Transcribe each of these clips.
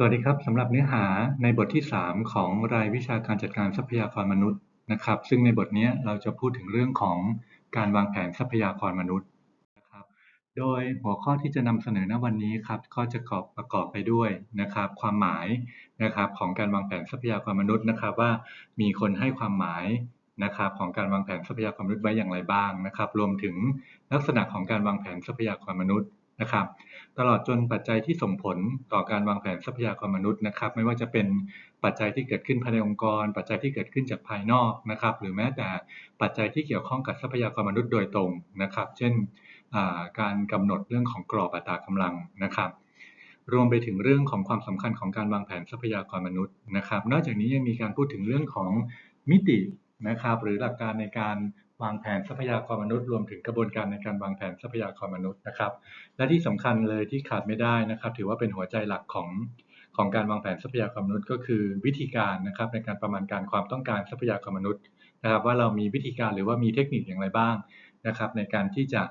สวัสดีครับสำหรับเนื้อหาในบทที่ 3 ของรายวิชาการจัดการทรัพยากรมนุษย์นะครับ ซึ่งในบทนี้เราจะพูดถึงเรื่องของการวางแผนทรัพยากรมนุษย์นะครับ โดยหัวข้อที่จะนำเสนอณวันนี้ครับก็จะประกอบประกอบไปด้วยนะครับ ความหมายนะครับของการวางแผนทรัพยากรมนุษย์นะครับ ว่ามีคนให้ความหมายนะครับของการวางแผนทรัพยากรมนุษย์ไว้อย่างไรบ้างนะครับ รวมถึงลักษณะของการวางแผนทรัพยากรมนุษย์ นะครับ ตลอดจนปัจจัยที่ส่งผลต่อการวางแผนทรัพยากรมนุษย์นะครับ ไม่ว่าจะเป็นปัจจัยที่เกิดขึ้นภายในองค์กร ปัจจัยที่เกิดขึ้นจากภายนอกนะครับ หรือแม้แต่ปัจจัยที่เกี่ยวข้องกับทรัพยากรมนุษย์โดยตรงนะครับ เช่นการกำหนดเรื่องของกรอบอัตรากำลังนะครับรวมไปถึงเรื่องของความสำคัญของการวางแผนทรัพยากรมนุษย์นะครับ นอกจากนี้ยังมีการพูดถึงเรื่องของมิตินะครับ หรือหลักการในการ วางแผนทรัพยากรมนุษย์รวมถึงกระบวนการในการวางแผนทรัพยากรมนุษย์นะครับ และที่สำคัญเลยที่ขาดไม่ได้นะครับ ถือว่าเป็นหัวใจหลักของของการวางแผนทรัพยากรมนุษย์ก็คือวิธีการนะครับในการประมาณการความต้องการทรัพยากรมนุษย์นะครับ ว่าเรามีวิธีการหรือว่ามีเทคนิคอย่างไรบ้างนะครับ ในการที่จะ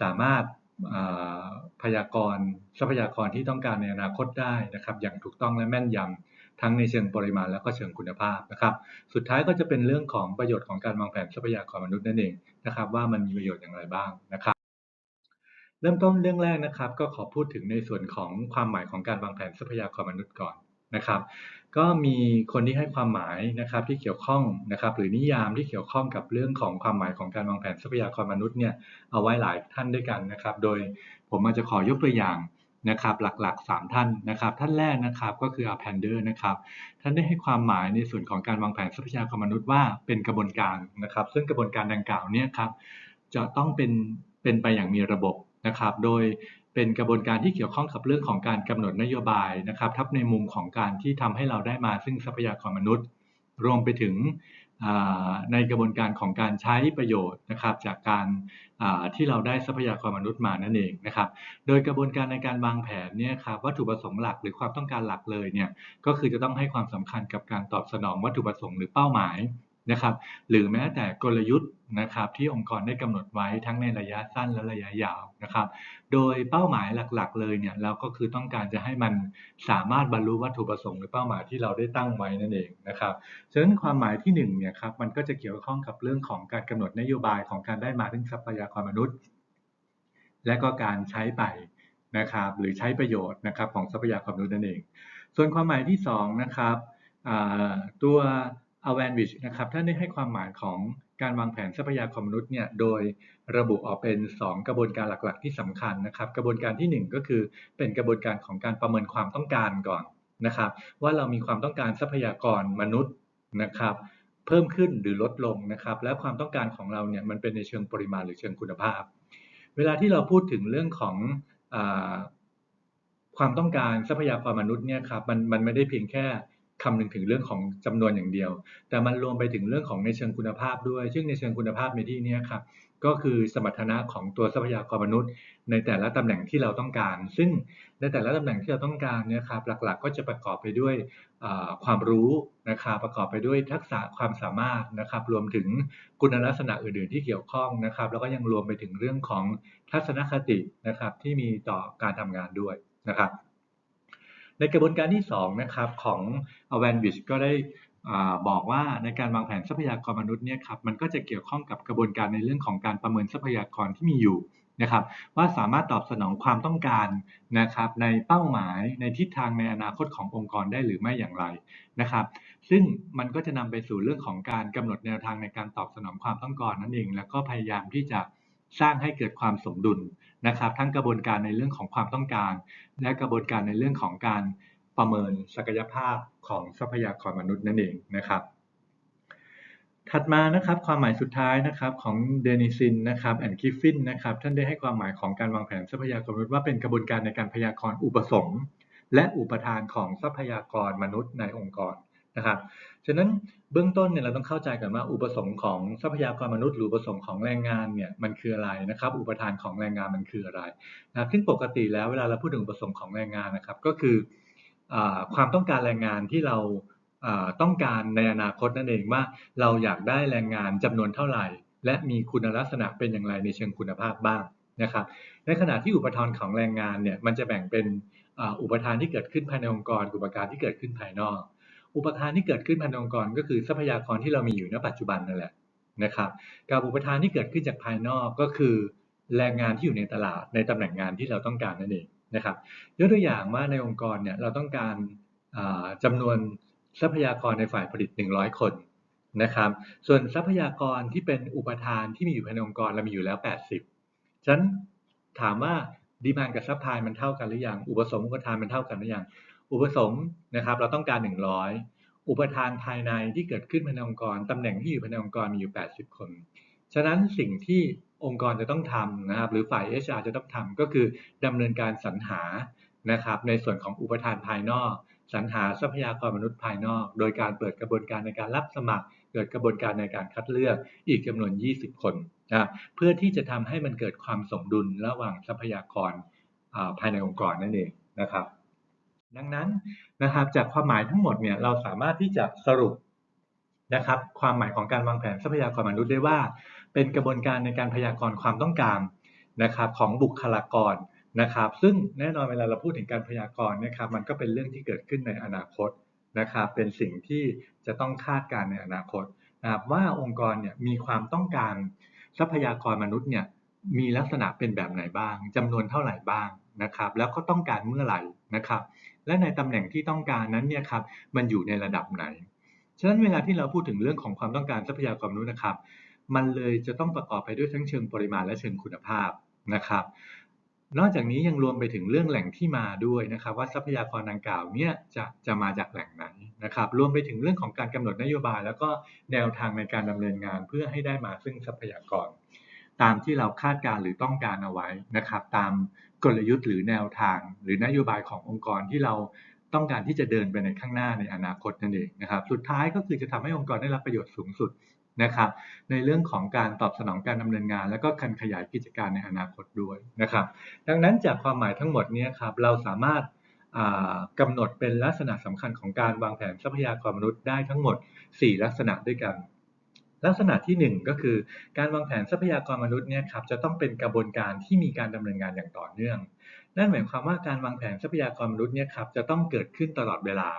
สามารถพยากรทรัพยากรที่ต้องการในอนาคตได้นะครับ อย่างถูกต้องและแม่นยำ ทั้งในเชิงปริมาณและก็เชิงคุณภาพนะครับ สุดท้ายก็จะเป็นเรื่องของประโยชน์ของการวางแผนทรัพยากรมนุษย์นั่นเองนะครับ ว่ามันมีประโยชน์อย่างไรบ้างนะครับเริ่มต้นเรื่องแรกนะครับ ก็ขอพูดถึงในส่วนของความหมายของการวางแผนทรัพยากรมนุษย์ก่อนนะครับ ก็มีคนที่ให้ความหมายนะครับที่เกี่ยวข้องนะครับ หรือนิยามที่เกี่ยวข้องกับเรื่องของความหมายของการวางแผนทรัพยากรมนุษย์เนี่ยเอาไว้หลายท่านด้วยกันนะครับ โดยผมอาจจะขอยกตัวอย่าง นะครับหลักๆ 3 ท่านนะครับ ท่านแรกนะครับก็คือ Appender นะครับท่านได้ให้ความหมายในส่วนของการวางแผนทรัพยากรมนุษย์ว่าเป็นกระบวนการนะครับ ซึ่งกระบวนการดังกล่าวเนี่ยครับจะต้องเป็นเป็นไปอย่างมีระบบนะครับ โดยเป็นกระบวนการที่เกี่ยวข้องกับเรื่องของการกำหนดนโยบายนะครับ ทับในมุมของการที่ทำให้เราได้มาซึ่งทรัพยากรมนุษย์ รวมไปถึง ในกระบวนการของการใช้ประโยชน์นะครับจากการที่เราได้ทรัพยากรมนุษย์มานั่นเองนะครับ โดยกระบวนการในการวางแผนเนี่ยครับวัตถุประสงค์หลักหรือความต้องการหลักเลยเนี่ยก็คือจะต้องให้ความสำคัญกับการตอบสนองวัตถุประสงค์หรือเป้าหมาย นะครับหรือแม้แต่กลยุทธ์นะครับที่องค์กรได้กำหนดไว้ทั้งในระยะสั้นและระยะยาวนะครับโดยเป้าหมายหลักๆ เลยเนี่ยเราก็คือต้องการจะให้มันสามารถบรรลุวัตถุประสงค์หรือเป้าหมายที่เราได้ตั้งไว้นั่นเองนะครับฉะนั้นความหมายที่1เนี่ยครับมันก็จะเกี่ยวข้องกับเรื่องของการกำหนดนโยบายของการได้มาถึงทรัพยากรมนุษย์ และก็การใช้ไปนะครับหรือใช้ประโยชน์นะครับของทรัพยากรมนุษย์นั่นเอง ส่วนความหมายที่2นะครับตัว อแวนวิชนะครับท่านได้ให้ความหมายของการวางแผนทรัพยากรมนุษย์เนี่ยโดยระบุออกเป็น 2 กระบวนการหลักๆ ที่สำคัญนะครับ กระบวนการที่ 1 ก็คือเป็นกระบวนการของการประเมินความต้องการก่อนนะครับ ว่าเรามีความต้องการทรัพยากรมนุษย์นะครับ เพิ่มขึ้นหรือลดลงนะครับ และความต้องการของเราเนี่ยมันเป็นในเชิงปริมาณหรือเชิงคุณภาพ เวลาที่เราพูดถึงเรื่องของอความต้องการทรัพยากรมนุษย์เนี่ยครับมันมันไม่ได้เพียงแค่ คำนึงถึงเรื่องของจำนวนอย่างเดียว แต่มันรวมไปถึงเรื่องของในเชิงคุณภาพด้วย ซึ่งในเชิงคุณภาพในที่นี้ครับก็คือสมรรถนะของตัวทรัพยากรมนุษย์ ในแต่ละตำแหน่งที่เราต้องการ ซึ่งในแต่ละตำแหน่งที่เราต้องการเนี่ยครับหลักๆ ก็จะประกอบไปด้วยความรู้นะครับประกอบไปด้วยทักษะความสามารถนะครับ รวมถึงคุณลักษณะอื่น ๆ ที่เกี่ยวข้องนะครับ แล้วก็ยังรวมไปถึงเรื่องของทัศนคตินะครับที่มีต่อการทำงานด้วยนะครับ ในกระบวนการที่2นะครับของอแวนวิชก็ได้บอกว่าในการวางแผนทรัพยากรมนุษย์เนี่ยครับมันก็จะเกี่ยวข้องกับกระบวนการในเรื่องของการประเมินทรัพยากรที่มีอยู่นะครับว่าสามารถตอบสนองความต้องการนะครับในเป้าหมายในทิศทางในอนาคตขององค์กรได้หรือไม่อย่างไรนะครับซึ่งมันก็จะนำไปสู่เรื่องของการกำหนดแนวทางในการตอบสนองความต้องการนั่นเอง แล้วก็พยายามที่จะสร้างให้เกิดความสมดุล นะครับ ทั้งกระบวนการในเรื่องของความต้องการ และกระบวนการในเรื่องของการประเมินศักยภาพของทรัพยากรมนุษย์นั่นเองนะครับ ถัดมานะครับความหมายสุดท้ายนะครับของเดนิซินนะครับแอนคิฟฟินนะครับท่านได้ให้ความหมายของการวางแผนทรัพยากรมนุษย์ว่าเป็นกระบวนการในการพยากรณ์อุปสงค์และอุปทานของทรัพยากรมนุษย์ในองค์กร นะครับฉะนั้นเบื้องต้นเนี่ยเราต้องเข้าใจกันว่าอุปสงค์ของทรัพยากรมนุษย์หรืออุปสงค์ของแรงงานเนี่ยมันคืออะไรนะครับ อุปทานของแรงงานมันคืออะไรนะครับซึ่งปกติแล้วเวลาเราพูดถึงอุปสงค์ของแรงงานนะครับ ก็คือความต้องการแรงงานที่เราต้องการในอนาคตนั่นเองว่าเราอยากได้แรงงานจำนวนเท่าไหร่ และมีคุณลักษณะเป็นอย่างไรในเชิงคุณภาพบ้างนะครับ ในขณะที่อุปทานของแรงงานเนี่ยมันจะแบ่งเป็นอุปทานที่เกิดขึ้นภายในองค์กรกับอุปการที่เกิดขึ้นภายนอก อุปทานที่เกิดขึ้นภายในองค์กรก็คือทรัพยากรที่เรามีอยู่ณปัจจุบันนั่นแหละนะครับกับอุปทานที่เกิดขึ้นจากภายนอกก็คือ แรงงานที่อยู่ในตลาดในตำแหน่งงานที่เราต้องการนั่นเองนะครับยกตัวอย่างว่าในองค์กรเนี่ยเราต้องการจำนวนทรัพยากรในฝ่ายผลิต 100 คนนะครับ ส่วนทรัพยากรที่เป็นอุปทานที่มีอยู่ภายในองค์กรเรามีอยู่แล้ว 80 ฉะนั้นถามว่าดีมานกับซัพพลายมันเท่ากันหรือยัง อุปสงค์อุปทานมันเท่ากันหรือยัง อุปสงค์นะครับเราต้องการ 100 อุปทานภายในที่เกิดขึ้นภายในองค์กรตำแหน่งที่อยู่ภายในองค์กรมีอยู่ 80 คน ฉะนั้นสิ่งที่องค์กรจะต้องทำนะครับ หรือฝ่าย HR จะต้องทำก็คือดำเนินการสรรหานะครับ ในส่วนของอุปทานภายนอกสรรหาทรัพยากรมนุษย์ภายนอก โดยการเปิดกระบวนการในการรับสมัคร เกิดกระบวนการในการคัดเลือกอีกจำนวน 20 คนนะเพื่อที่จะทำให้มันเกิดความสมดุลระหว่างทรัพยากรภายในองค์กรนั่นเองนะครับ ดังนั้นนะครับจากความหมายทั้งหมดเนี่ยเราสามารถที่จะสรุปนะครับความหมายของการวางแผนทรัพยากรมนุษย์ได้ว่า เป็นกระบวนการในการพยากรณ์ความต้องการนะครับของบุคลากรนะครับ ซึ่งแน่นอนเวลาเราพูดถึงการพยากรณ์นะครับ มันก็เป็นเรื่องที่เกิดขึ้นในอนาคตนะครับ เป็นสิ่งที่จะต้องคาดการในอนาคตนะครับว่าองค์กรเนี่ยมีความต้องการทรัพยากรมนุษย์เนี่ยมีลักษณะเป็นแบบไหนบ้างจำนวนเท่าไหร่บ้างนะครับ แล้วก็ต้องการเมื่อไหร่ นะครับ และในตำแหน่งที่ต้องการนั้นเนี่ยครับมันอยู่ในระดับไหน ฉะนั้นเวลาที่เราพูดถึงเรื่องของความต้องการทรัพยากรมนุษย์นะครับ มันเลยจะต้องประกอบไปด้วยทั้งเชิงปริมาณและเชิงคุณภาพนะครับ นอกจากนี้ยังรวมไปถึงเรื่องแหล่งที่มาด้วยนะครับ ว่าทรัพยากรดังกล่าวเนี่ยจะจะมาจากแหล่งไหนนะครับ รวมไปถึงเรื่องของการกำหนดนโยบาย แล้วก็แนวทางในการดำเนินงานเพื่อให้ได้มาซึ่งทรัพยากรตามที่เราคาดการหรือต้องการเอาไว้นะครับ ตาม กลยุทธ์หรือแนวทาง หรือนโยบายขององค์กรที่เราต้องการที่จะเดินไปในข้างหน้าในอนาคตนั่นเองนะครับ สุดท้ายก็คือจะทำให้องค์กรได้รับประโยชน์สูงสุดนะครับ ในเรื่องของการตอบสนองการดำเนินงาน และก็การขยายกิจการในอนาคตด้วยนะครับ ดังนั้นจากความหมายทั้งหมดนี้ครับเราสามารถกำหนดเป็นลักษณะสำคัญของการวางแผนทรัพยากรมนุษย์ได้ทั้งหมด 4 ลักษณะด้วยกัน ลักษณะที่ 1 ก็คือการวางแผนทรัพยากรมนุษย์เนี่ยครับจะต้องเป็นกระบวนการที่มีการดำเนินงานอย่างต่อเนื่อง นั่นหมายความว่าการวางแผนทรัพยากรมนุษย์เนี่ยครับจะต้องเกิดขึ้นตลอดเวลา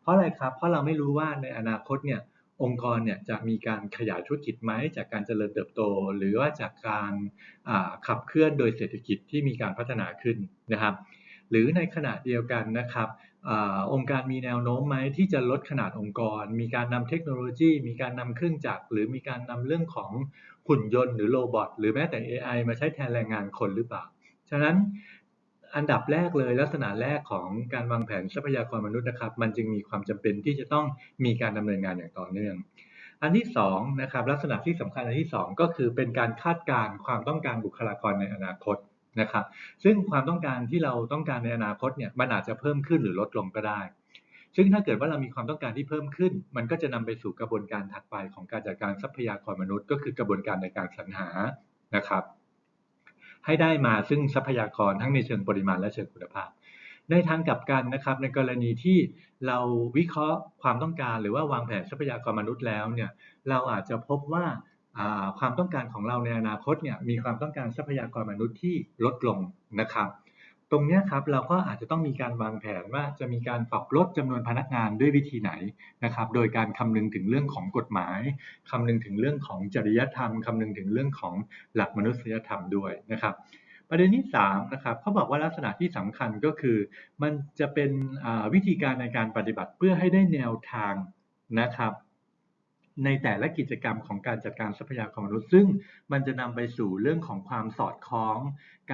เพราะอะไรครับ เพราะเราไม่รู้ว่าในอนาคตเนี่ยองค์กรเนี่ยจะมีการขยายธุรกิจไหมจากการเจริญเติบโต หรือว่าจากการขับเคลื่อนโดยเศรษฐกิจที่มีการพัฒนาขึ้นนะครับ หรือในขณะเดียวกันนะครับ อองค์การมีแนวโน้มไหมที่จะลดขนาดองค์กร มีการนำเทคโนโลยี มีการนำเครื่องจักร หรือมีการนำเรื่องของหุ่นยนต์หรือโรบอทหรือแม้แต่ AI มาใช้แทนแรงงานคนหรือเปล่า ฉะนั้นอันดับแรกเลยลักษณะแรกของการวางแผนทรัพยากรมนุษย์นะครับ มันจึงมีความจำเป็นที่จะต้องมีการดำเนินงานอย่างต่อเนื่อง อันที่2นะครับลักษณะที่สำคัญอันที่ 2 ก็คือเป็นการคาดการณ์ความต้องการบุคลากรในอนาคต นะครับ ซึ่งความต้องการที่เราต้องการในอนาคตเนี่ยมันอาจจะเพิ่มขึ้นหรือลดลงก็ได้ ซึ่งถ้าเกิดว่าเรามีความต้องการที่เพิ่มขึ้น มันก็จะนำไปสู่กระบวนการถัดไปของการจัดการทรัพยากรมนุษย์ ก็คือกระบวนการในการสรรหานะครับ ให้ได้มาซึ่งทรัพยากรทั้งในเชิงปริมาณและเชิงคุณภาพ ในทางกลับกันนะครับในกรณีที่เราวิเคราะห์ความต้องการ หรือว่าวางแผนทรัพยากรมนุษย์แล้วเนี่ยเราอาจจะพบว่า ความต้องการของเราในอนาคตเนี่ยมีความต้องการทรัพยากรมนุษย์ที่ลดลงนะครับ ตรงนี้ครับเราก็อาจจะต้องมีการวางแผนว่าจะมีการปรับลดจำนวนพนักงานด้วยวิธีไหนนะครับ โดยการคำนึงถึงเรื่องของกฎหมายคำนึงถึงเรื่องของจริยธรรมคำนึงถึงเรื่องของหลักมนุษยธรรมด้วยนะครับประเด็นที่3นะครับเขาบอกว่าลักษณะที่สำคัญก็คือ มันจะเป็นวิธีการในการปฏิบัติเพื่อให้ได้แนวทางนะครับ ในแต่ละกิจกรรมของการจัดการทรัพยากรมนุษย์ ซึ่งมันจะนำไปสู่เรื่องของความสอดคล้อง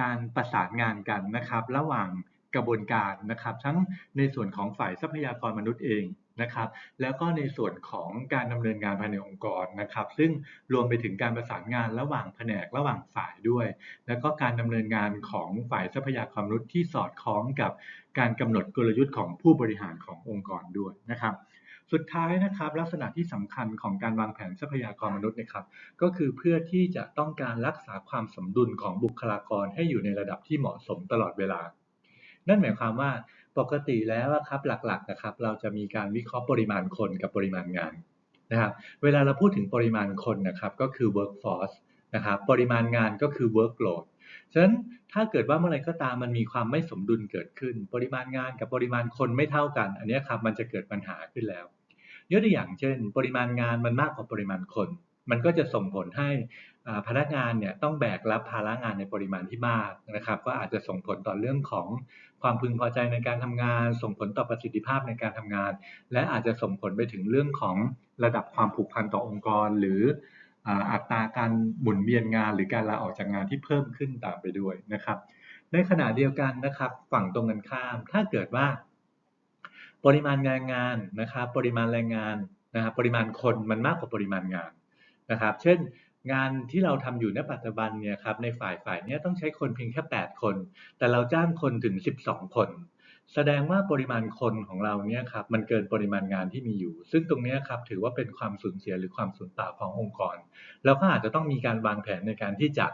การประสานงานกันนะครับ ระหว่างกระบวนการนะครับ ทั้งในส่วนของฝ่ายทรัพยากรมนุษย์เองนะครับ แล้วก็ในส่วนของการดำเนินงานภายในองค์กรนะครับ ซึ่งรวมไปถึงการประสานงานระหว่างแผนกระหว่างฝ่ายด้วย แล้วก็การดำเนินงานของฝ่ายทรัพยากรมนุษย์ที่สอดคล้องกับการกำหนดกลยุทธ์ของผู้บริหารขององค์กรด้วยนะครับ สุดท้ายนะครับ ลักษณะที่สำคัญของการวางแผนทรัพยากรมนุษย์นะครับก็คือเพื่อที่จะต้องการรักษาความสมดุลของบุคลากรให้อยู่ในระดับที่เหมาะสมตลอดเวลา นั่นหมายความว่าปกติแล้วครับหลักๆนะครับเราจะมีการวิเคราะห์ปริมาณคนกับปริมาณงานนะครับเวลาเราพูดถึงปริมาณคนนะครับก็คือ workforce นะครับปริมาณงานก็คือ workload ฉะนั้นถ้าเกิดว่าเมื่อไรก็ตามมันมีความไม่สมดุลเกิดขึ้น ปริมาณงานกับปริมาณคนไม่เท่ากัน อันนี้ครับมันจะเกิดปัญหาขึ้นแล้ว ยกตัวอย่างเช่น ปริมาณงานมันมากกว่าปริมาณคน มันก็จะส่งผลให้พนักงานเนี่ยต้องแบกรับภาระงานในปริมาณที่มากนะครับ ก็อาจจะส่งผลต่อเรื่องของความพึงพอใจในการทำงาน ส่งผลต่อประสิทธิภาพในการทำงาน และอาจจะส่งผลไปถึงเรื่องของระดับความผูกพันต่อองค์กร หรืออัตราการหมุนเวียนงาน หรือการลาออกจากงานที่เพิ่มขึ้นตามไปด้วยนะครับ ในขณะเดียวกันนะครับ ฝั่งตรงกันข้ามถ้าเกิดว่า ปริมาณแรงงานนะครับ ปริมาณแรงงานนะครับปริมาณคนมันมากกว่าปริมาณงานนะครับ เช่นงานที่เราทำอยู่ในปัจจุบันเนี่ยครับในฝ่ายฝ่ายนี้ต้องใช้คนเพียงแค่ 8 คน แต่เราจ้างคนถึง 12 คน แสดงว่าปริมาณคนของเราเนี่ยครับมันเกินปริมาณงานที่มีอยู่ ซึ่งตรงนี้ครับถือว่าเป็นความสูญเสียหรือความสูญเปล่าขององค์กร แล้วก็อาจจะต้องมีการวางแผนในการที่จะ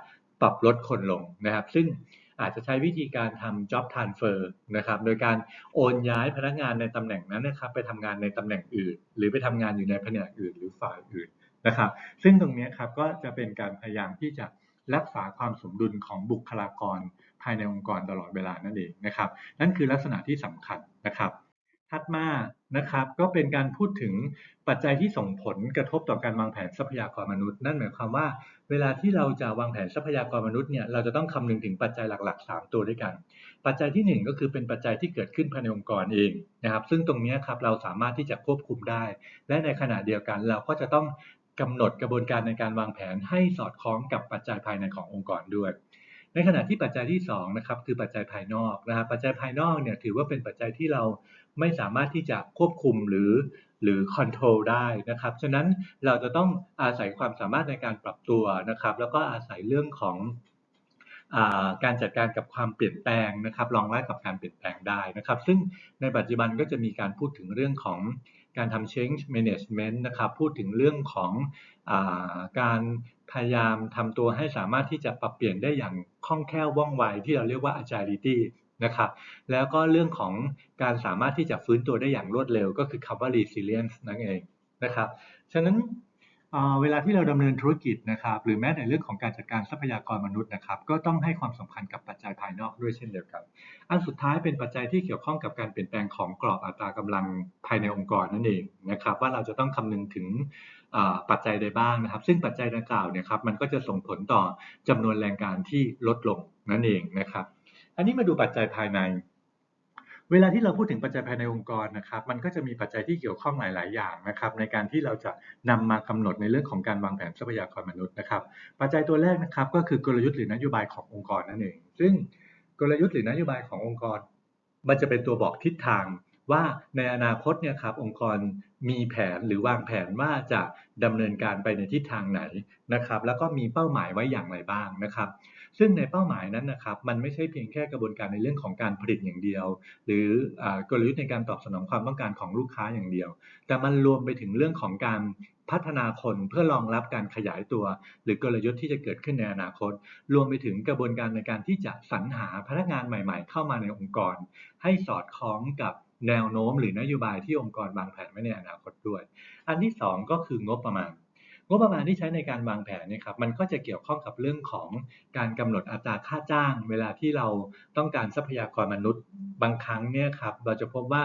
ปรับลดคนลงนะครับ ซึ่ง อาจจะใช้วิธีการทำ job transfer นะครับ โดยการโอนย้ายพนักงานในตำแหน่งนั้นนะครับ ไปทำงานในตำแหน่งอื่น หรือไปทำงานอยู่ในแผนกอื่น หรือฝ่ายอื่นนะครับ ซึ่งตรงนี้ครับก็จะเป็นการพยายามที่จะรักษาความสมดุลของบุคลากรภายในองค์กรตลอดเวลานั่นเองนะครับ นั่นคือลักษณะที่สำคัญนะครับ ถัดมานะครับก็เป็นการพูดถึงปัจจัยที่ส่งผลกระทบต่อการวางแผนทรัพยากรมนุษย์ นั่นหมายความว่า เวลาที่เราจะวางแผนทรัพยากรมนุษย์เนี่ยเราจะต้องคำนึงถึงปัจจัยหลัก ๆ 3 ตัวด้วยกัน ปัจจัยที่ 1 ก็คือเป็นปัจจัยที่เกิดขึ้นภายในองค์กรเองนะครับ ซึ่งตรงนี้ครับเราสามารถที่จะควบคุมได้ และในขณะเดียวกันเราก็จะต้องกำหนดกระบวนการในการวางแผนให้สอดคล้องกับปัจจัยภายในขององค์กรด้วย ในขณะที่ปัจจัยที่2นะครับคือปัจจัยภายนอกนะครับปัจจัยภายนอกเนี่ยถือว่าเป็นปัจจัยที่เราไม่สามารถที่จะควบคุมหรือหรือคอนโทรลได้นะครับ ฉะนั้นเราจะต้องอาศัยความสามารถในการปรับตัวนะครับ แล้วก็อาศัยเรื่องของการจัดการกับความเปลี่ยนแปลงนะครับรองรับกับการเปลี่ยนแปลงได้นะครับ ซึ่งในปัจจุบันก็จะมีการพูดถึงเรื่องของการทำ change management นะครับ พูดถึงเรื่องของอการ พยายามทำตัวให้สามารถที่จะปรับเปลี่ยนได้อย่างคล่องแคล่วว่องไวที่เราเรียกว่า agility นะครับแล้วก็เรื่องของการสามารถที่จะฟื้นตัวได้อย่างรวดเร็ว ก็คือคำว่า resilience นั่นเองนะครับฉะนั้นเวลาที่เราดำเนินธุรกิจนะครับ หรือแม้ในเรื่องของการจัดการทรัพยากรมนุษย์นะครับ ก็ต้องให้ความสำคัญกับปัจจัยภายนอกด้วยเช่นเดียวกัน อันสุดท้ายเป็นปัจจัยที่เกี่ยวข้องกับการเปลี่ยนแปลงของกรอบอัตรากำลังภายในองค์กรนั่นเองนะครับ ว่าเราจะต้องคำนึงถึง ปัจจัยใดบ้างนะครับ ซึ่งปัจจัยดังกล่าวเนี่ยครับมันก็จะส่งผลต่อจำนวนแรงงานที่ลดลงนั่นเองนะครับ อันนี้มาดูปัจจัยภายใน เวลาที่เราพูดถึงปัจจัยภายในองค์กรนะครับ มันก็จะมีปัจจัยที่เกี่ยวข้องหลาย ๆ อย่างนะครับ ในการที่เราจะนำมากำหนดในเรื่องของการวางแผนทรัพยากรมนุษย์นะครับ ปัจจัยตัวแรกนะครับก็คือกลยุทธ์หรือนโยบายขององค์กรนั่นเอง ซึ่งกลยุทธ์หรือนโยบายขององค์กร มันจะเป็นตัวบอกทิศทาง ว่าในอนาคตเนี่ยครับองค์กรมีแผนหรือวางแผนว่าจะดำเนินการไปในทิศทางไหนนะครับ แล้วก็มีเป้าหมายไว้อย่างไรบ้างนะครับ ซึ่งในเป้าหมายนั้นนะครับ มันไม่ใช่เพียงแค่กระบวนการในเรื่องของการผลิตอย่างเดียว หรือกลยุทธ์ในการตอบสนองความต้องการของลูกค้าอย่างเดียว แต่มันรวมไปถึงเรื่องของการพัฒนาคนเพื่อรองรับการขยายตัว หรือกลยุทธ์ที่จะเกิดขึ้นในอนาคต รวมไปถึงกระบวนการในการที่จะสรรหาพนักงานใหม่ ๆ เข้ามาในองค์กร ให้สอดคล้องกับ แนวโน้มหรือนโยบายที่องค์กรวางแผนไว้ในอนาคตด้วย อันที่ 2 ก็คืองบประมาณ งบประมาณที่ใช้ในการวางแผนเนี่ยครับมันก็จะเกี่ยวข้องกับเรื่องของการกำหนดอัตราค่าจ้าง เวลาที่เราต้องการทรัพยากรมนุษย์บางครั้งเนี่ยครับเราจะพบว่า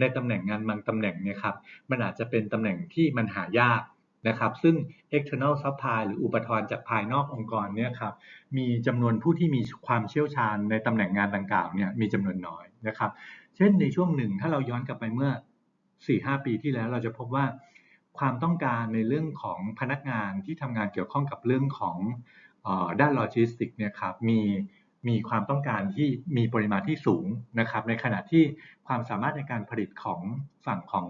ในตำแหน่งงานบางตำแหน่งเนี่ยครับมันอาจจะเป็นตำแหน่งที่มันหายากนะครับซึ่ง external supply หรืออุปทานจากภายนอกองค์กรเนี่ยครับมีจำนวนผู้ที่มีความเชี่ยวชาญในตำแหน่งงานดังกล่าวเนี่ยมีจำนวนน้อยนะครับ เช่นในช่วงหนึ่งถ้าเราย้อนกลับไปเมื่อ 4-5 ปีที่แล้วเราจะพบว่าความต้องการในเรื่องของพนักงานที่ทำงานเกี่ยวข้องกับเรื่องของด้านโลจิสติกเนี่ยครับมีมีความต้องการที่มีปริมาณที่สูงนะครับในขณะที่ความสามารถในการผลิตของฝั่งของ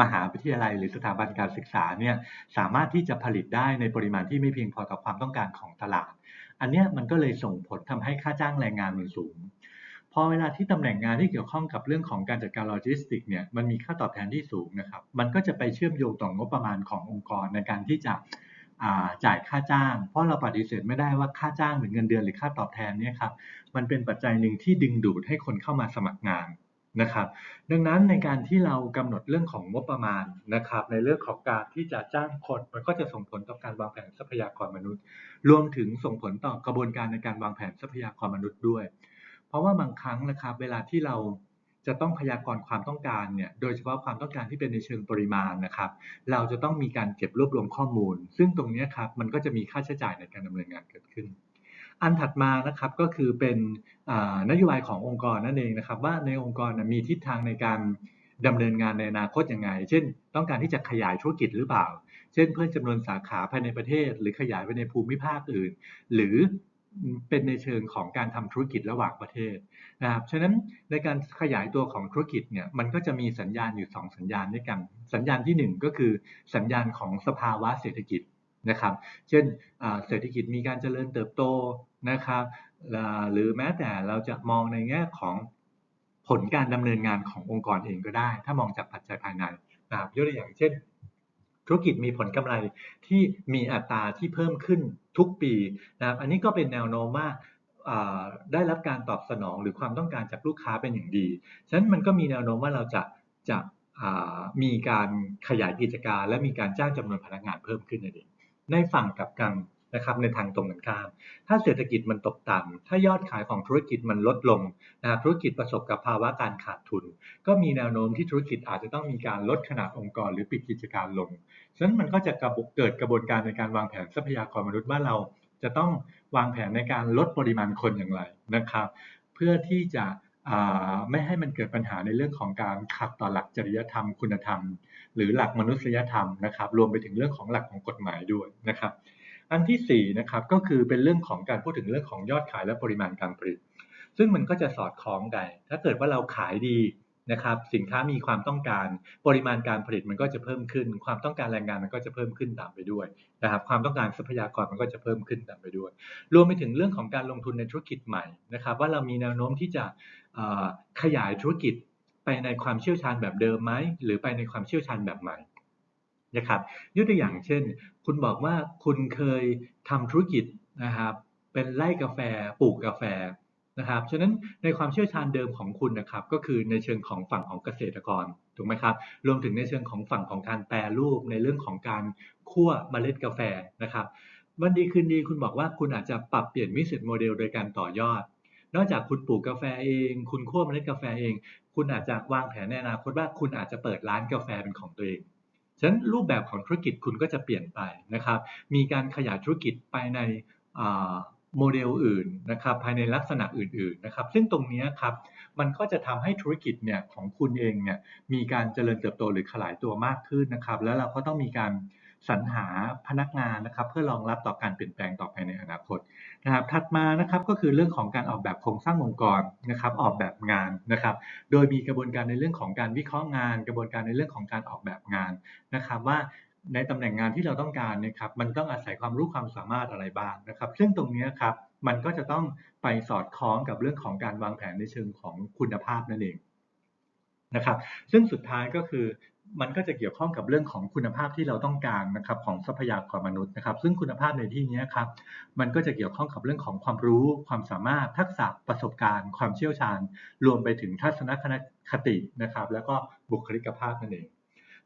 มหาวิทยาลัย หรือสถาบันการศึกษาเนี่ยสามารถที่จะผลิตได้ในปริมาณที่ไม่เพียงพอต่อความต้องการของตลาด อันนี้มันก็เลยส่งผลทำให้ค่าจ้างแรงงานมันสูง พอเวลาที่ตำแหน่งงานที่เกี่ยวข้องกับเรื่องของการจัดการโลจิสติกเนี่ยมันมีค่าตอบแทนที่สูงนะครับ มันก็จะไปเชื่อมโยงต่องบประมาณขององค์กรในการที่จะจ่ายค่าจ้าง เพราะเราปฏิเสธไม่ได้ว่าค่าจ้างหรือเงินเดือนหรือค่าตอบแทนเนี่ยครับมันเป็นปัจจัยหนึ่งที่ดึงดูดให้คนเข้ามาสมัครงานนะครับ ดังนั้นในการที่เรากำหนดเรื่องของงบประมาณนะครับ ในเรื่องของการที่จะจ้างคนมันก็จะส่งผลต่อการวางแผนทรัพยากรมนุษย์ รวมถึงส่งผลต่อกระบวนการในการวางแผนทรัพยากรมนุษย์ด้วย เพราะว่าบางครั้งนะครับเวลาที่เราจะต้องพยากรณ์ความต้องการเนี่ย โดยเฉพาะความต้องการที่เป็นในเชิงปริมาณนะครับ เราจะต้องมีการเก็บรวบรวมข้อมูล ซึ่งตรงนี้ครับมันก็จะมีค่าใช้จ่ายในการดำเนินงานเกิดขึ้น อันถัดมานะครับก็คือเป็นนโยบายขององค์กรนั่นเองนะครับ ว่าในองค์กรมีทิศทางในการดำเนินงานในอนาคตยังไง เช่น ต้องการที่จะขยายธุรกิจหรือเปล่า เช่น เพิ่มจำนวนสาขาภายในประเทศ หรือขยายไปในภูมิภาคอื่น หรือ เป็นในเชิงของการทำธุรกิจระหว่างประเทศนะครับ ฉะนั้นในการขยายตัวของธุรกิจเนี่ยมันก็จะมีสัญญาณอยู่ 2 สัญญาณด้วยกัน สัญญาณทีหนึ่1 ก็คือสัญญาณของสภาวะเศรษฐกิจนะครับ เช่นเศรษฐกิจมีการเจริญเติบโตนะครับ หรือแม้แต่เราจะมองในแง่ของผลการดำเนินงานขององค์กรเองก็ได้ ถ้ามองจากปัจจัยภายในนะครับยกตัวอย่างเช่น ธุรกิจมีผลกำไรที่มีอัตราที่เพิ่มขึ้นทุกปีนะครับอันนี้ก็เป็นแนวโน้มว่าได้รับการตอบสนองหรือความต้องการจากลูกค้าเป็นอย่างดี ฉะนั้นมันก็มีแนวโน้มว่าเราจะจะมีการขยายกิจการ และมีการจ้างจำนวนพนักงานเพิ่มขึ้นนั่นเองในฝั่งกับกัน นะครับในทางตรงกันข้าม ถ้าเศรษฐกิจมันตกต่ำถ้ายอดขายของธุรกิจมันลดลงนะครับธุรกิจประสบกับภาวะการขาดทุน ก็มีแนวโน้มที่ธุรกิจอาจจะต้องมีการลดขนาดองค์กรหรือปิดกิจการลง ฉะนั้นมันก็จะเกิดกระบวนการในการวางแผนทรัพยากรมนุษย์ว่าเราจะต้องวางแผนในการลดปริมาณคนอย่างไรนะครับ เพื่อที่จะไม่ให้มันเกิดปัญหาในเรื่องของการขัดต่อหลักจริยธรรม คุณธรรม หรือหลักมนุษยธรรมนะครับ รวมไปถึงเรื่องของหลักของกฎหมายด้วยนะครับ อันที่4นะครับก็คือเป็นเรื่องของการพูดถึงเรื่องของยอดขายและปริมาณการผลิต ซึ่งมันก็จะสอดคล้องกันถ้าเกิดว่าเราขายดีนะครับสินค้ามีความต้องการปริมาณการผลิตมันก็จะเพิ่มขึ้น ความต้องการแรงงานมันก็จะเพิ่มขึ้นตามไปด้วยนะครับความต้องการทรัพยากรมันก็จะเพิ่มขึ้นตามไปด้วย รวมไปถึงเรื่องของการลงทุนในธุรกิจใหม่นะครับว่าเรามีแนวโน้มที่จะขยายธุรกิจไปในความเชี่ยวชาญแบบเดิมไหมหรือไปในความเชี่ยวชาญแบบใหม่ นะครับยกตัวอย่างเช่น คุณบอกว่าคุณเคยทำธุรกิจนะครับเป็นไร่กาแฟปลูกกาแฟนะครับฉะนั้นในความเชี่ยวชาญเดิมของคุณนะครับก็คือในเชิงของฝั่งของเกษตรกรถูกไหมครับรวมถึงในเชิงของฝั่งของการแปรรูปในเรื่องของการคั่วเมล็ดกาแฟนะครับวันดีคืนดีคุณบอกว่าคุณอาจจะปรับเปลี่ยนมิสซิสโมเดลโดยการต่อยอด นอกจากคุณปลูกกาแฟเอง คุณคั่วเมล็ดกาแฟเอง คุณอาจจะวางแผนในอนาคตว่าคุณอาจจะเปิดร้านกาแฟเป็นของตัวเอง ฉะนั้นรูปแบบของธุรกิจคุณก็จะเปลี่ยนไปนะครับ มีการขยายธุรกิจไปในโมเดลอื่นนะครับภายในลักษณะอื่นๆนะครับ ซึ่งตรงนี้ครับมันก็จะทำให้ธุรกิจเนี่ยของคุณเองเนี่ยมีการเจริญเติบโตหรือขยายตัวมากขึ้นนะครับ แล้วเราก็ต้องมีการสรรหาพนักงานนะครับ เพื่อรองรับต่อการเปลี่ยนแปลงต่อไปในอนาคต นะครับถัดมานะครับก็คือเรื่องของการออกแบบโครงสร้างองค์กรนะครับออกแบบงานนะครับ โดยมีกระบวนการในเรื่องของการวิเคราะห์งาน กระบวนการในเรื่องของการออกแบบงานนะครับว่าในตำแหน่งงานที่เราต้องการนะครับมันต้องอาศัยความรู้ความสามารถอะไรบ้างนะครับ ซึ่งตรงนี้ครับมันก็จะต้องไปสอดคล้องกับเรื่องของการวางแผนในเชิงของคุณภาพนั่นเองนะครับ ซึ่งสุดท้ายก็คือ มันก็จะเกี่ยวข้องกับเรื่องของคุณภาพที่เราต้องการนะครับของทรัพยากรมนุษย์นะครับ ซึ่งคุณภาพในที่นี้ครับมันก็จะเกี่ยวข้องกับเรื่องของความรู้ ความสามารถทักษะประสบการณ์ ความเชี่ยวชาญ รวมไปถึงทัศนคตินะครับ แล้วก็บุคลิกภาพนั่นเอง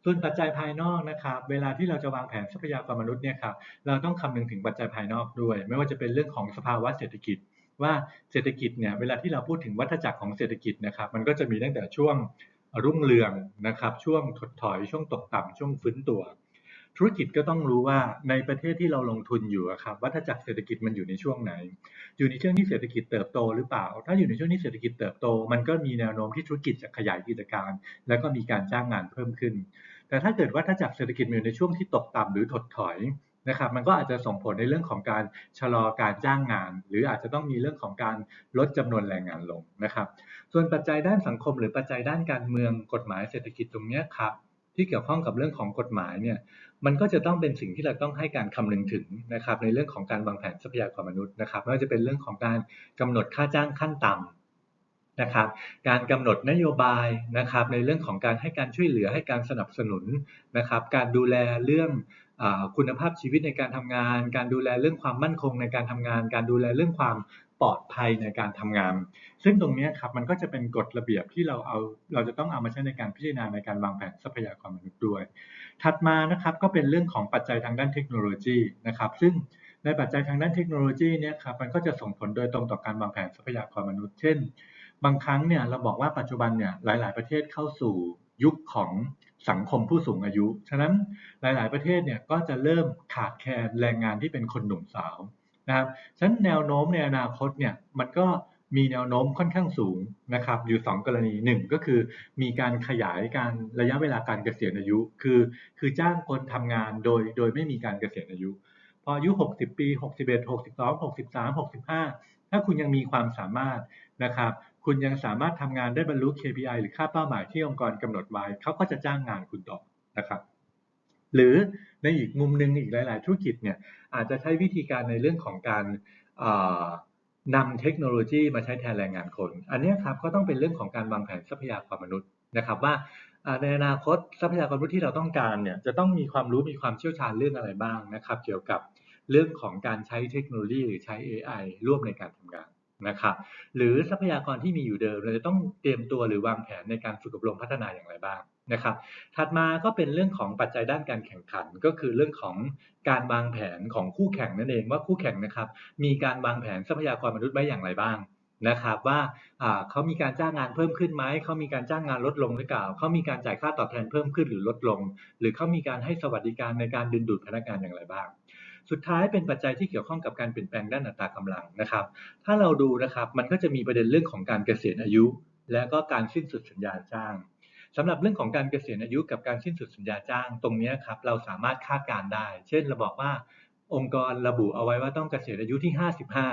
ส่วนปัจจัยภายนอกนะครับ เวลาที่เราจะวางแผนทรัพยากรมนุษย์เนี่ยครับเราต้องคำนึงถึงปัจจัยภายนอกด้วย ไม่ว่าจะเป็นเรื่องของสภาวะเศรษฐกิจว่าเศรษฐกิจเนี่ยเวลาที่เราพูดถึงวัฏจักรของเศรษฐกิจนะครับ มันก็จะมีตั้งแต่ช่วง รุ่งเรืองนะครับช่วงถดถอยช่วงตกต่ำช่วงฟื้นตัว ธุรกิจก็ต้องรู้ว่าในประเทศที่เราลงทุนอยู่ครับวัฏจักรเศรษฐกิจมันอยู่ในช่วงไหน อยู่ในช่วงที่เศรษฐกิจเติบโตหรือเปล่า ถ้าอยู่ในช่วงที่เศรษฐกิจเติบโต มันก็มีแนวโน้มที่ธุรกิจจะขยายกิจการ แล้วก็มีการจ้างงานเพิ่มขึ้น แต่ถ้าเกิดว่าถ้าจากรเศรษฐกิจอยู่ในช่วงที่ตกต่ำหรือถดถอยนะครับมันก็อาจจะส่งผลในเรื่องของการชะลอการจ้างงาน หรืออาจจะต้องมีเรื่องของการลดจำนวนแรงงานลงนะครับ ส่วนปัจจัยด้านสังคมหรือปัจจัยด้านการเมืองกฎหมายเศรษฐกิจตรงนี้ครับที่เกี่ยวข้องกับเรื่องของกฎหมายเนี่ยมันก็จะต้องเป็นสิ่งที่เราต้องให้การคำนึงถึงนะครับในเรื่องของการวางแผนทรัพยากรมนุษย์นะครับไม่ว่าจะเป็นเรื่องของการกำหนดค่าจ้างขั้นต่ำนะครับการกำหนดนโยบายนะครับในเรื่องของการให้การช่วยเหลือให้การสนับสนุนนะครับการดูแลเรื่องคุณภาพชีวิตในการทำงาน การดูแลเรื่องความมั่นคงในการทำงาน การดูแลเรื่องความ ลอดภัยในการทำงาน ซึ่งตรงนี้ครับมันก็จะเป็นกฎระเบียบที่เราเอาเราจะต้องเอามาใช้ในการพิจารณาในการวางแผนทรัพยากรมนุษย์ด้วย ถัดมานะครับก็เป็นเรื่องของปัจจัยทางด้านเทคโนโลยีนะครับ ซึ่งในปัจจัยทางด้านเทคโนโลยีเนี่ยครับมันก็จะส่งผลโดยตรงต่อการวางแผนทรัพยากรมนุษย์ เช่น บางครั้งเนี่ยเราบอกว่าปัจจุบันเนี่ยหลาย ๆ ประเทศเข้าสู่ยุคของสังคมผู้สูงอายุ ฉะนั้นหลาย ๆ ประเทศเนี่ยก็จะเริ่มขาดแคลนแรงงานที่เป็นคนหนุ่มสาว นะครับฉะนั้นแนวโน้มในอนาคตเนี่ยมันก็มีแนวโน้มค่อนข้างสูงนะครับ อยู่ 2 กรณีหนึ่งก็คือมีการขยายการระยะเวลาการเกษียณอายุ คือคือจ้างคนทำงานโดยโดยไม่มีการเกษียณอายุ พออายุ 60 ปี 61 62 63 65 ถ้าคุณยังมีความสามารถนะครับ คุณยังสามารถทำงานได้บรรลุ KPI หรือค่าเป้าหมายที่องค์กรกำหนดไว้เขาก็จะจ้างงานคุณต่อนะครับ หรือในอีกมุมหนึ่งอีกหลาย ๆ ธุรกิจเนี่ย อาจจะใช้วิธีการในเรื่องของการนำเทคโนโลยีมาใช้แทนแรงงานคน อันนี้ครับก็ต้องเป็นเรื่องของการวางแผนทรัพยากรมนุษย์นะครับว่าในอนาคตทรัพยากรมนุษย์ที่เราต้องการเนี่ยจะต้องมีความรู้มีความเชี่ยวชาญเรื่องอะไรบ้างนะครับ เกี่ยวกับเรื่องของการใช้เทคโนโลยีหรือใช้ AI ร่วมในการทำงานนะครับหรือทรัพยากรที่มีอยู่เดิมเราจะต้องเตรียมตัวหรือวางแผนในการฝึกอบรมพัฒนาอย่างไรบ้าง นะครับ ถัดมาก็เป็นเรื่องของปัจจัยด้านการแข่งขันก็คือเรื่องของการวางแผนของคู่แข่งนั่นเองว่าคู่แข่งนะครับ มีการวางแผนทรัพยากรมนุษย์ไว้อย่างไรบ้างนะครับว่าเขามีการจ้างงานเพิ่มขึ้นไหมเขามีการจ้างงานลดลงหรือเปล่าเขามีการจ่ายค่าตอบแทนเพิ่มขึ้นหรือลดลง หรือเขามีการให้สวัสดิการในการดึงดูดพนักงานอย่างไรบ้าง สุดท้ายเป็นปัจจัยที่เกี่ยวข้องกับการเปลี่ยนแปลงด้านอัตรากำลังนะครับ ถ้าเราดูนะครับมันก็จะมีประเด็นเรื่องของการเกษียณอายุ และก็การสิ้นสุดสัญญาจ้าง สำหรับเรื่องของการเกษียณอายุกับการสิ้นสุดสัญญาจ้างตรงนี้ครับเราสามารถคาดการได้ เช่นเราบอกว่าองค์กรระบุเอาไว้ว่าต้องเกษียณอายุที่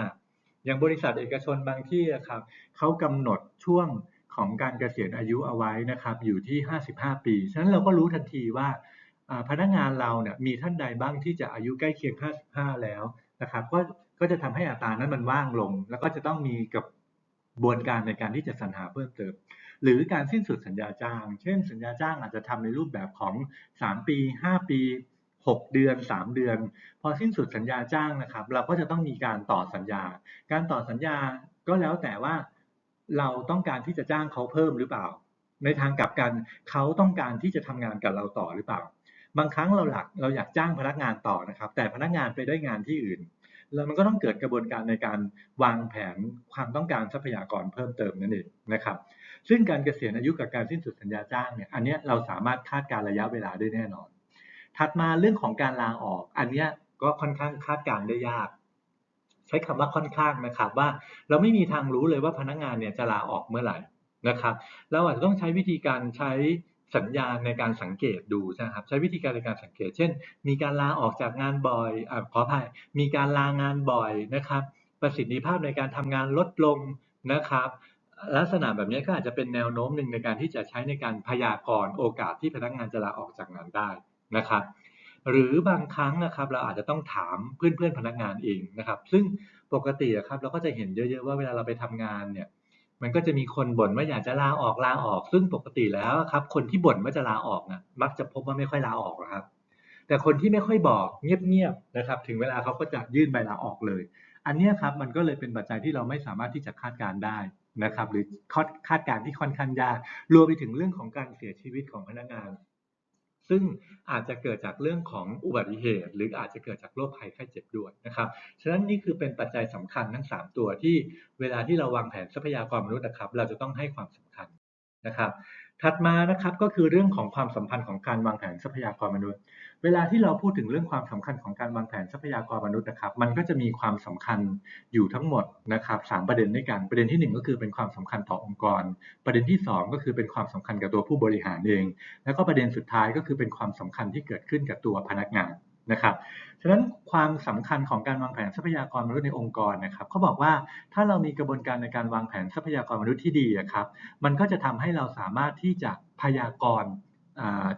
55 อย่างบริษัทเอกชนบางที่ครับเขากำหนดช่วงของการเกษียณอายุเอาไว้นะครับอยู่ที่ 55 ปี ฉะนั้นเราก็รู้ทันทีว่าพนักงานเราเนี่ยมีท่านใดบ้างที่จะอายุใกล้เคียง 55 แล้วนะครับก็ก็จะทำให้อัตรานั้นมันว่างลง แล้วก็จะต้องมีกับบวนการในการที่จะสรรหาเพิ่มเติม หรือการสิ้นสุดสัญญาจ้าง เช่น สัญญาจ้างอาจจะทำในรูปแบบของ 3 ปี 5 ปี 6 เดือน 3 เดือน พอสิ้นสุดสัญญาจ้างนะครับ เราก็จะต้องมีการต่อสัญญา การต่อสัญญาก็แล้วแต่ว่าเราต้องการที่จะจ้างเขาเพิ่มหรือเปล่า ในทางกลับกันเขาต้องการที่จะทำงานกับเราต่อหรือเปล่า บางครั้งเราหลักเราอยากจ้างพนักงานต่อนะครับ แต่พนักงานไปได้งานที่อื่น แล้วมันก็ต้องเกิดกระบวนการในการวางแผนความต้องการทรัพยากรเพิ่มเติมนั่นเองนะครับ ซึ่งการเกษียณอายุกับการสิ้นสุดสัญญาจ้างเนี่ยอันนี้เราสามารถคาดการระยะเวลาได้แน่นอน ถัดมาเรื่องของการลาออก อันนี้ก็ค่อนข้างคาดการได้ยาก ใช้คำว่าค่อนข้างนะครับว่าเราไม่มีทางรู้เลยว่าพนักงานเนี่ยจะลาออกเมื่อไหร่นะครับ เราอาจจะต้องใช้วิธีการใช้สัญญาณในการสังเกตดูนะครับ ใช้วิธีการในการสังเกต เช่น มีการลาออกจากงานบ่อยอขออภัยมีการลางานบ่อยนะครับ ประสิทธิภาพในการทำงานลดลงนะครับ ลักษณะแบบนี้ก็อาจจะเป็นแนวโน้มหนึ่งในการที่จะใช้ในการพยากรณ์โอกาสที่พนักงานจะลาออกจากงานได้นะครับหรือบางครั้งนะครับเราอาจจะต้องถามเพื่อนๆพนักงานเองนะครับ ซึ่งปกติครับเราก็จะเห็นเยอะๆว่าเวลาเราไปทำงานเนี่ยมันก็จะมีคนบ่นว่าอยากจะลาออกลาออก ซึ่งปกติแล้วครับคนที่บ่นว่าจะลาออกนะมักจะพบว่าไม่ค่อยลาออกนะครับ แต่คนที่ไม่ค่อยบอกเงียบๆนะครับ ถึงเวลาเขาก็จะยื่นใบลาออกเลย อันนี้ครับมันก็เลยเป็นปัจจัยที่เราไม่สามารถที่จะคาดการได้นะครับ หรือคาดการณ์ที่ค่อนข้างยากรวมไปถึงเรื่องของการเสียชีวิตของพนักงาน ซึ่งอาจจะเกิดจากเรื่องของอุบัติเหตุ หรืออาจจะเกิดจากโรคภัยไข้เจ็บด้วยนะครับฉะนั้นนี่คือเป็นปัจจัยสำคัญทั้ง 3 ตัวที่เวลาที่เราวางแผนทรัพยากรมนุษย์นะครับ เราจะต้องให้ความสำคัญนะครับ ถัดมานะครับก็คือเรื่องของความสัมพันธ์ของการวางแผนทรัพยากรมนุษย์ เวลาที่เราพูดถึงเรื่องความสำคัญของการวางแผนทรัพยากรมนุษย์นะครับ มันก็จะมีความสำคัญอยู่ทั้งหมดนะครับสประเด็นด้วยกันประเด็นที่ 1 ก็คือเป็นความสำคัญต่อองค์กร ประเด็นที่ 2 ก็คือเป็นความสำคัญกับตัวผู้บริหารเอง แล้วก็ประเด็นสุดท้ายก็คือเป็นความสำคัญที่เกิดขึ้นกับตัวพนักงานนะครับ ฉะนั้นความสำคัญของการวางแผนทรัพยากรมนุษย์ในองค์กรนะครับเขาบอกว่าถ้าเรามีกระบวนการในการวางแผนทรัพยากรมนุษย์ที่ดีครับ มันก็จะทำให้เราสามารถที่จะพยากรณ์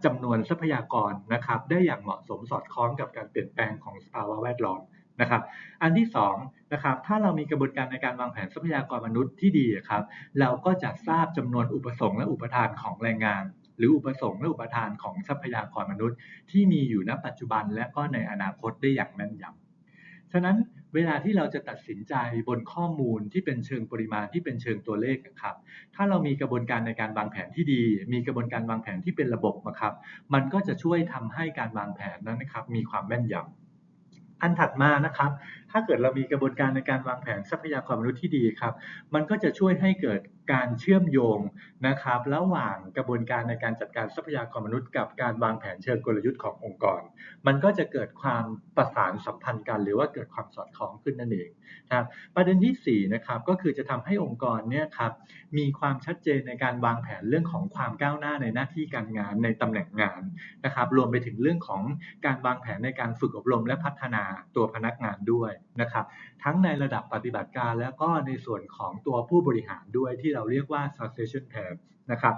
จำนวนทรัพยากรนะครับ ได้อย่างเหมาะสมสอดคล้องกับการเปลี่ยนแปลงของสภาวะแวดล้อมนะครับ อันที่2นะครับถ้าเรามีกระบวนการในการวางแผนทรัพยากรมนุษย์ที่ดีครับ เราก็จะทราบจำนวนอุปสงค์และอุปทานของแรงงาน หรืออุปสงค์และอุปทานของทรัพยากรมนุษย์ ที่มีอยู่ณปัจจุบันและก็ในอนาคตได้อย่างแม่นยำฉะนั้น เวลาที่เราจะตัดสินใจบนข้อมูลที่เป็นเชิงปริมาณที่เป็นเชิงตัวเลขนะครับ ถ้าเรามีกระบวนการในการวางแผนที่ดี มีกระบวนการวางแผนที่เป็นระบบนะครับ มันก็จะช่วยทำให้การวางแผนนั้นนะครับมีความแม่นยำอันถัดมานะครับ ถ้าเกิดเรามีกระบวนการในการวางแผนทรัพยากรมนุษย์ที่ดีครับ มันก็จะช่วยให้เกิดการเชื่อมโยงนะครับ ระหว่างกระบวนการในการจัดการทรัพยากรมนุษย์ กับการวางแผนเชิงกลยุทธ์ขององค์กร มันก็จะเกิดความประสานสัมพันธ์กัน หรือว่าเกิดความสอดคล้องขึ้นนั่นเองนะครับประเด็นที่สี่นะครับก็คือจะทำให้องค์กรเนี่ยครับมีความชัดเจนในการวางแผนเรื่องของความก้าวหน้าในหน้าที่การงานในตำแหน่งงานนะครับ รวมไปถึงเรื่องของการวางแผนในการฝึกอบรมและพัฒนาตัวพนักงานด้วยนะครับทั้งในระดับปฏิบัติการแล้วก็ในส่วนของตัวผู้บริหารด้วยที่เราเรียกว่า succession plan นะครับ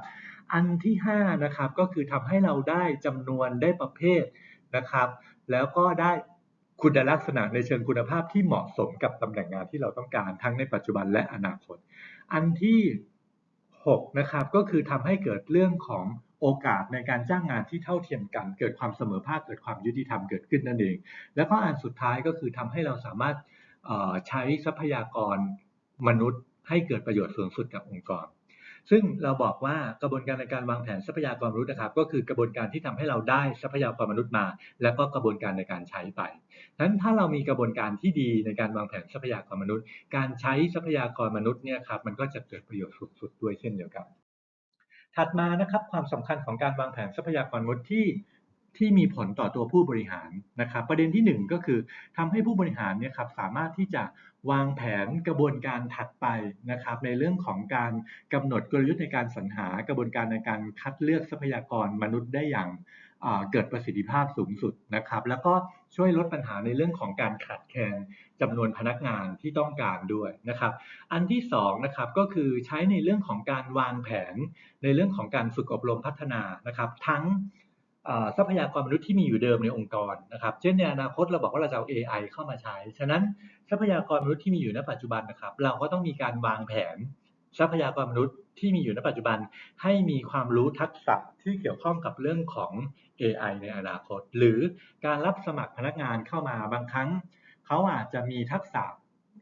อันที่5นะครับก็คือทำให้เราได้จำนวนได้ประเภทนะครับแล้วก็ได้คุณลักษณะในเชิงคุณภาพที่เหมาะสมกับตำแหน่งงานที่เราต้องการทั้งในปัจจุบันและอนาคต อันที่6นะครับก็คือทำให้เกิดเรื่องของ โอกาสในการจ้างงานที่เท่าเทียมกัน เกิดความเสมอภาคเกิดความยุติธรรมเกิดขึ้นนั่นเอง แล้วก็อันสุดท้ายก็คือทำให้เราสามารถใช้ทรัพยากรมนุษย์ ให้เกิดประโยชน์สูงสุดกับองค์กร ซึ่งเราบอกว่ากระบวนการในการวางแผนทรัพยากรมนุษย์นะครับ ก็คือกระบวนการที่ทำให้เราได้ทรัพยากรมนุษย์มา แล้วก็กระบวนการในการใช้ไปนั้นถ้าเรามีกระบวนการที่ดีในการวางแผนทรัพยากรมนุษย์ การใช้ทรัพยากรมนุษย์เนี่ยครับมันก็จะเกิดประโยชน์สูงสุดด้วยเช่นเดียวกัน ถัดมานะครับความสำคัญของการวางแผนทรัพยากรมนุษย์ที่ที่มีผลต่อตัวผู้บริหารนะครับ ประเด็นที่หนึ่งก็คือทำให้ผู้บริหารเนี่ยครับสามารถที่จะวางแผนกระบวนการถัดไปนะครับ ในเรื่องของการกำหนดกลยุทธ์ในการสรรหากระบวนการในการคัดเลือกทรัพยากรมนุษย์ได้อย่างเกิดประสิทธิภาพสูงสุดนะครับ แล้วก็ช่วยลดปัญหาในเรื่องของการขาดแคลน จำนวนพนักงานที่ต้องการด้วยนะครับ อันที่สองนะครับก็คือใช้ในเรื่องของการวางแผนในเรื่องของการฝึกอบรมพัฒนานะครับ ทั้งทรัพยากรมนุษย์ที่มีอยู่เดิมในองค์กรนะครับ เช่นในอนาคตเราบอกว่าเราจะเอา AI เข้ามาใช้ ฉะนั้นทรัพยากรมนุษย์ที่มีอยู่ณปัจจุบันนะครับ เราก็ต้องมีการวางแผน ทรัพยากรมนุษย์ที่มีอยู่ณปัจจุบัน ให้มีความรู้ทักษะที่เกี่ยวข้องกับเรื่องของ AI ในอนาคต หรือการรับสมัครพนักงานเข้ามาบางครั้ง เขาอาจจะมีทักษะ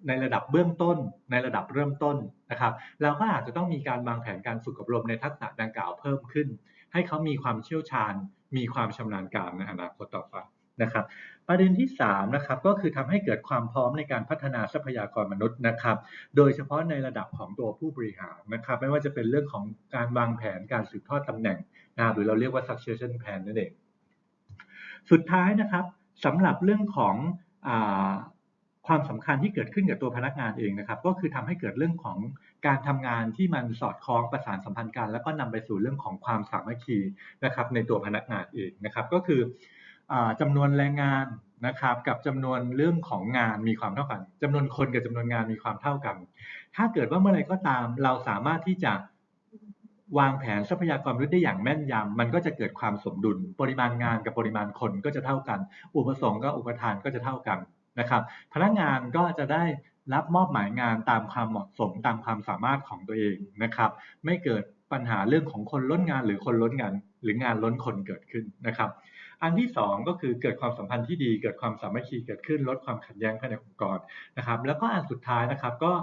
ในระดับเบื้องต้น ในระดับเริ่มต้นนะครับเราก็อาจจะต้องมีการวางแผนการฝึกอบรมในทักษะดังกล่าวเพิ่มขึ้น ให้เขามีความเชี่ยวชาญ มีความชำนาญการในอนาคตต่อไปนะครับประเด็นที่3นะครับก็คือทำให้เกิดความพร้อมในการพัฒนาทรัพยากรมนุษย์นะครับ โดยเฉพาะในระดับของตัวผู้บริหารนะครับ ไม่ว่าจะเป็นเรื่องของการวางแผนการสืบทอดตำแหน่งนะครับหรือเราเรียกว่า succession plan นั่นเอง สุดท้ายนะครับสำหรับเรื่องของ ความสำคัญที่เกิดขึ้นกับตัวพนักงานเองนะครับ ก็คือทำให้เกิดเรื่องของการทำงานที่มันสอดคล้องประสานสัมพันธ์กัน แล้วก็นำไปสู่เรื่องของความสามัคคีนะครับ ในตัวพนักงานเองนะครับ ก็คืออาจำนวนแรงงานนะครับ กับจำนวนเรื่องของงานมีความเท่ากันจำนวนคนกับจำนวนงานมีความเท่ากัน ถ้าเกิดว่าเมื่อไรก็ตามเราสามารถที่จะ วางแผนทรัพยากรมนุษย์ได้อย่างแม่นยำมันก็จะเกิดความสมดุล ปริมาณงานกับปริมาณคนก็จะเท่ากัน อุปสงค์กับอุปทานก็จะเท่ากันนะครับ พนักงานก็จะได้รับมอบหมายงานตามความเหมาะสมตามความสามารถของตัวเองนะครับ ไม่เกิดปัญหาเรื่องของคนล้นงานหรือคนล้นงาน หรืองานล้นคนเกิดขึ้นนะครับ อันที่สองก็คือเกิดความสัมพันธ์ที่ดี เกิดความสามัคคีเกิดขึ้นลดความขัดแย้งภายในองค์กรนะครับ แล้วก็อันสุดท้ายนะครับก็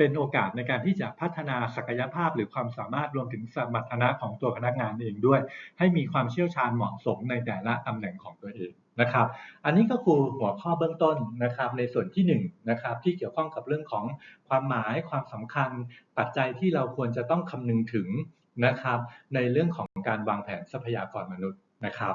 เป็นโอกาสในการที่จะพัฒนาศักยภาพหรือความสามารถรวมถึงสมรรถนะของตัวพนักงานเองด้วย ให้มีความเชี่ยวชาญเหมาะสมในแต่ละตำแหน่งของตัวเองนะครับ อันนี้ก็คือหัวข้อเบื้องต้นนะครับในส่วนที่1นงนะครับที่เกี่ยวข้องกับเรื่องของความหมายความสำคัญ ปัจจัยที่เราควรจะต้องคำนึงถึงนะครับในเรื่องของการวางแผนทรัพยากรมนุษย์นะครับ